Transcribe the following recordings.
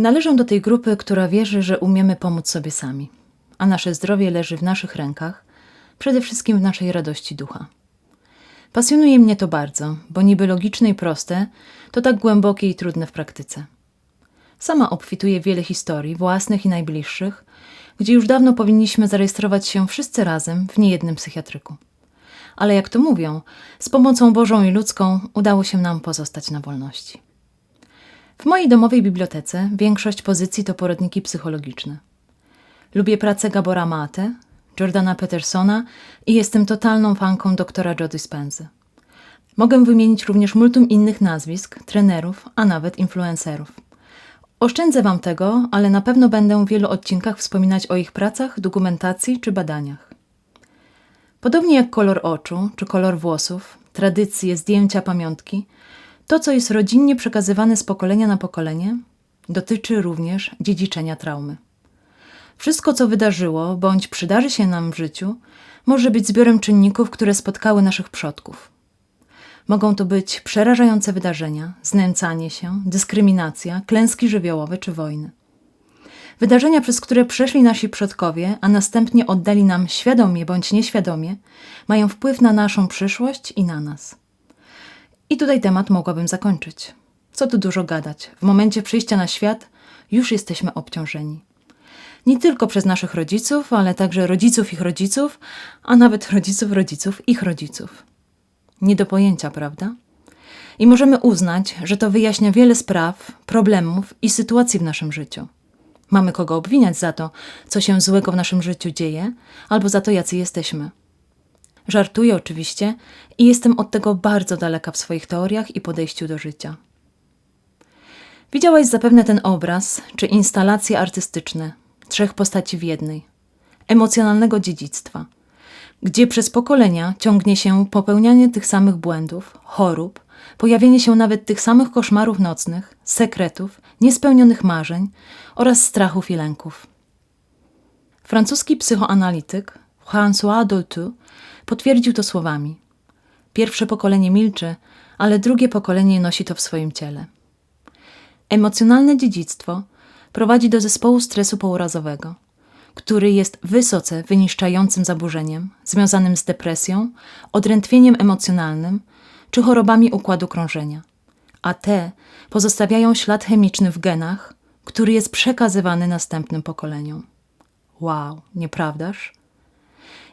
Należę do tej grupy, która wierzy, że umiemy pomóc sobie sami, a nasze zdrowie leży w naszych rękach, przede wszystkim w naszej radości ducha. Pasjonuje mnie to bardzo, bo niby logiczne i proste, to tak głębokie i trudne w praktyce. Sama obfituję wiele historii, własnych i najbliższych, gdzie już dawno powinniśmy zarejestrować się wszyscy razem w niejednym psychiatryku. Ale jak to mówią, z pomocą Bożą i ludzką udało się nam pozostać na wolności. W mojej domowej bibliotece większość pozycji to poradniki psychologiczne. Lubię pracę Gabora Mate, Jordana Petersona i jestem totalną fanką doktora Jody Spenzy. Mogę wymienić również multum innych nazwisk, trenerów, a nawet influencerów. Oszczędzę Wam tego, ale na pewno będę w wielu odcinkach wspominać o ich pracach, dokumentacji czy badaniach. Podobnie jak kolor oczu czy kolor włosów, tradycje, zdjęcia, pamiątki, to, co jest rodzinnie przekazywane z pokolenia na pokolenie, dotyczy również dziedziczenia traumy. Wszystko, co wydarzyło bądź przydarzy się nam w życiu, może być zbiorem czynników, które spotkały naszych przodków. Mogą to być przerażające wydarzenia, znęcanie się, dyskryminacja, klęski żywiołowe czy wojny. Wydarzenia, przez które przeszli nasi przodkowie, a następnie oddali nam świadomie bądź nieświadomie, mają wpływ na naszą przyszłość i na nas. I tutaj temat mogłabym zakończyć. Co tu dużo gadać? W momencie przyjścia na świat już jesteśmy obciążeni. Nie tylko przez naszych rodziców, ale także rodziców ich rodziców, a nawet rodziców rodziców ich rodziców. Nie do pojęcia, prawda? I możemy uznać, że to wyjaśnia wiele spraw, problemów i sytuacji w naszym życiu. Mamy kogo obwiniać za to, co się złego w naszym życiu dzieje, albo za to, jacy jesteśmy. Żartuję oczywiście i jestem od tego bardzo daleka w swoich teoriach i podejściu do życia. Widziałaś zapewne ten obraz, czy instalacje artystyczne, trzech postaci w jednej, emocjonalnego dziedzictwa, gdzie przez pokolenia ciągnie się popełnianie tych samych błędów, chorób, pojawienie się nawet tych samych koszmarów nocnych, sekretów, niespełnionych marzeń oraz strachów i lęków. Francuski psychoanalityk François Dolto potwierdził to słowami: Pierwsze pokolenie milczy, ale drugie pokolenie nosi to w swoim ciele. Emocjonalne dziedzictwo prowadzi do zespołu stresu pourazowego, który jest wysoce wyniszczającym zaburzeniem związanym z depresją, odrętwieniem emocjonalnym czy chorobami układu krążenia, a te pozostawiają ślad chemiczny w genach, który jest przekazywany następnym pokoleniom. Wow, nieprawdaż?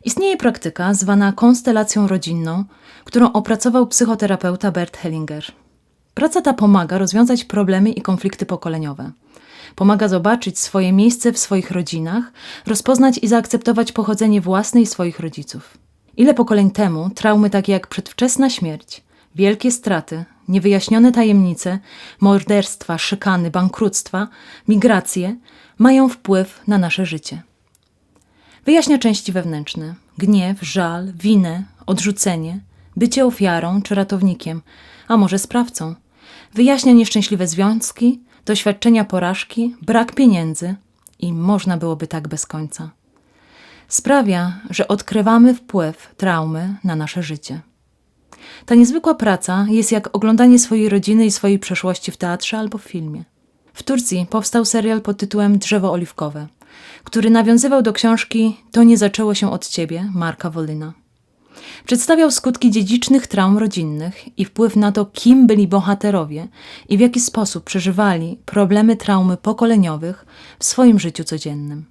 Istnieje praktyka zwana konstelacją rodzinną, którą opracował psychoterapeuta Bert Hellinger. Praca ta pomaga rozwiązać problemy i konflikty pokoleniowe. Pomaga zobaczyć swoje miejsce w swoich rodzinach, rozpoznać i zaakceptować pochodzenie własne i swoich rodziców. Ile pokoleń temu traumy takie jak przedwczesna śmierć, wielkie straty, niewyjaśnione tajemnice, morderstwa, szykany, bankructwa, migracje mają wpływ na nasze życie. Wyjaśnia części wewnętrzne: gniew, żal, winę, odrzucenie, bycie ofiarą czy ratownikiem, a może sprawcą. Wyjaśnia nieszczęśliwe związki, doświadczenia porażki, brak pieniędzy i można byłoby tak bez końca. Sprawia, że odkrywamy wpływ traumy na nasze życie. Ta niezwykła praca jest jak oglądanie swojej rodziny i swojej przeszłości w teatrze albo w filmie. W Turcji powstał serial pod tytułem Drzewo oliwkowe, który nawiązywał do książki To nie zaczęło się od ciebie Marka Wolina. Przedstawiał skutki dziedzicznych traum rodzinnych i wpływ na to, kim byli bohaterowie i w jaki sposób przeżywali problemy traumy pokoleniowych w swoim życiu codziennym.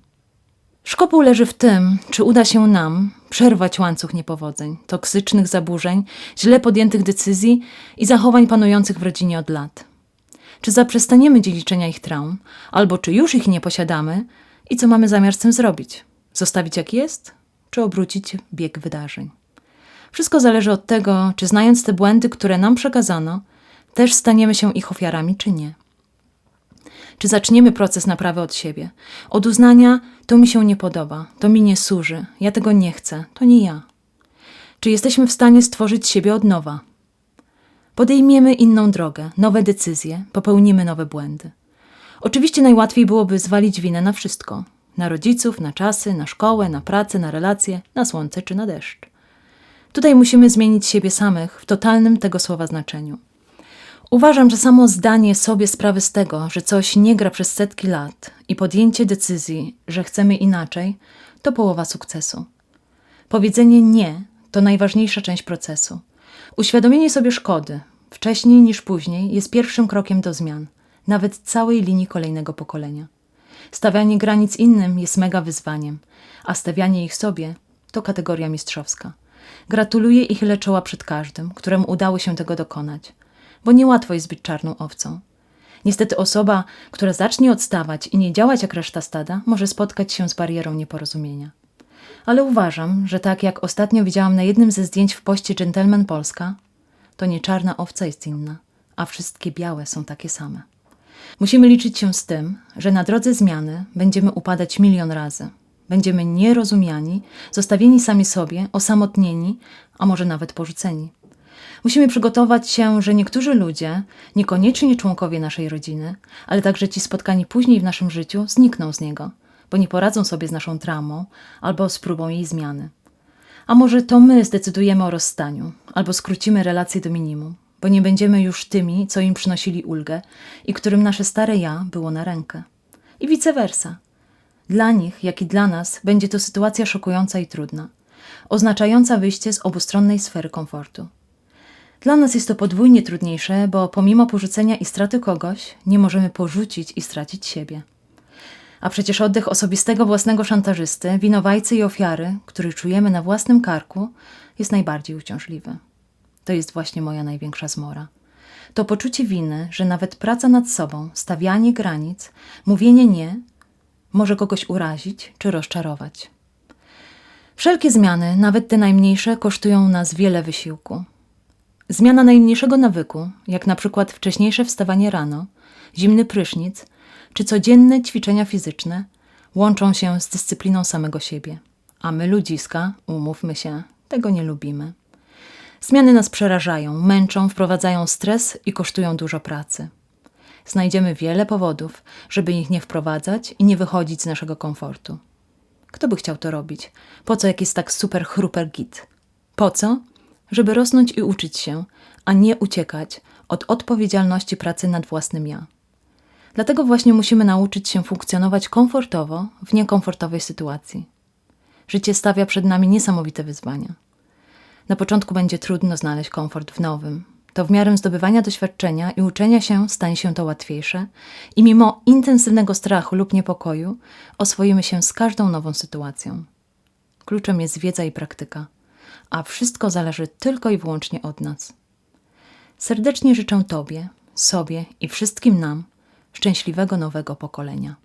Szkopuł leży w tym, czy uda się nam przerwać łańcuch niepowodzeń, toksycznych zaburzeń, źle podjętych decyzji i zachowań panujących w rodzinie od lat. Czy zaprzestaniemy dziedziczenia ich traum, albo czy już ich nie posiadamy i co mamy zamiar z tym zrobić? Zostawić jak jest, czy obrócić bieg wydarzeń? Wszystko zależy od tego, czy znając te błędy, które nam przekazano, też staniemy się ich ofiarami, czy nie. Czy zaczniemy proces naprawy od siebie, od uznania, to mi się nie podoba, to mi nie służy, ja tego nie chcę, to nie ja. Czy jesteśmy w stanie stworzyć siebie od nowa? Podejmiemy inną drogę, nowe decyzje, popełnimy nowe błędy. Oczywiście najłatwiej byłoby zwalić winę na wszystko: na rodziców, na czasy, na szkołę, na pracę, na relacje, na słońce czy na deszcz. Tutaj musimy zmienić siebie samych w totalnym tego słowa znaczeniu. Uważam, że samo zdanie sobie sprawy z tego, że coś nie gra przez setki lat i podjęcie decyzji, że chcemy inaczej, to połowa sukcesu. Powiedzenie nie to najważniejsza część procesu. Uświadomienie sobie szkody, wcześniej niż później, jest pierwszym krokiem do zmian, nawet całej linii kolejnego pokolenia. Stawianie granic innym jest mega wyzwaniem, a stawianie ich sobie to kategoria mistrzowska. Gratuluję i chylę czoła przed każdym, któremu udało się tego dokonać, bo niełatwo jest być czarną owcą. Niestety osoba, która zacznie odstawać i nie działać jak reszta stada, może spotkać się z barierą nieporozumienia. Ale uważam, że tak jak ostatnio widziałam na jednym ze zdjęć w poście Gentleman Polska, to nie czarna owca jest inna, a wszystkie białe są takie same. Musimy liczyć się z tym, że na drodze zmiany będziemy upadać milion razy. Będziemy nierozumiani, zostawieni sami sobie, osamotnieni, a może nawet porzuceni. Musimy przygotować się, że niektórzy ludzie, niekoniecznie członkowie naszej rodziny, ale także ci spotkani później w naszym życiu, znikną z niego, bo nie poradzą sobie z naszą traumą albo z próbą jej zmiany. A może to my zdecydujemy o rozstaniu, albo skrócimy relacje do minimum, bo nie będziemy już tymi, co im przynosili ulgę i którym nasze stare ja było na rękę. I vice versa. Dla nich, jak i dla nas, będzie to sytuacja szokująca i trudna, oznaczająca wyjście z obustronnej sfery komfortu. Dla nas jest to podwójnie trudniejsze, bo pomimo porzucenia i straty kogoś, nie możemy porzucić i stracić siebie. A przecież oddech osobistego własnego szantażysty, winowajcy i ofiary, który czujemy na własnym karku, jest najbardziej uciążliwy. To jest właśnie moja największa zmora. To poczucie winy, że nawet praca nad sobą, stawianie granic, mówienie nie, może kogoś urazić czy rozczarować. Wszelkie zmiany, nawet te najmniejsze, kosztują nas wiele wysiłku. Zmiana najmniejszego nawyku, jak na przykład wcześniejsze wstawanie rano, zimny prysznic czy codzienne ćwiczenia fizyczne, łączą się z dyscypliną samego siebie. A my, ludziska, umówmy się, tego nie lubimy. Zmiany nas przerażają, męczą, wprowadzają stres i kosztują dużo pracy. Znajdziemy wiele powodów, żeby ich nie wprowadzać i nie wychodzić z naszego komfortu. Kto by chciał to robić? Po co jakiś tak super chruper git? Po co? Żeby rosnąć i uczyć się, a nie uciekać od odpowiedzialności pracy nad własnym ja. Dlatego właśnie musimy nauczyć się funkcjonować komfortowo w niekomfortowej sytuacji. Życie stawia przed nami niesamowite wyzwania. Na początku będzie trudno znaleźć komfort w nowym. To w miarę zdobywania doświadczenia i uczenia się stanie się to łatwiejsze i mimo intensywnego strachu lub niepokoju oswoimy się z każdą nową sytuacją. Kluczem jest wiedza i praktyka, a wszystko zależy tylko i wyłącznie od nas. Serdecznie życzę Tobie, sobie i wszystkim nam szczęśliwego nowego pokolenia.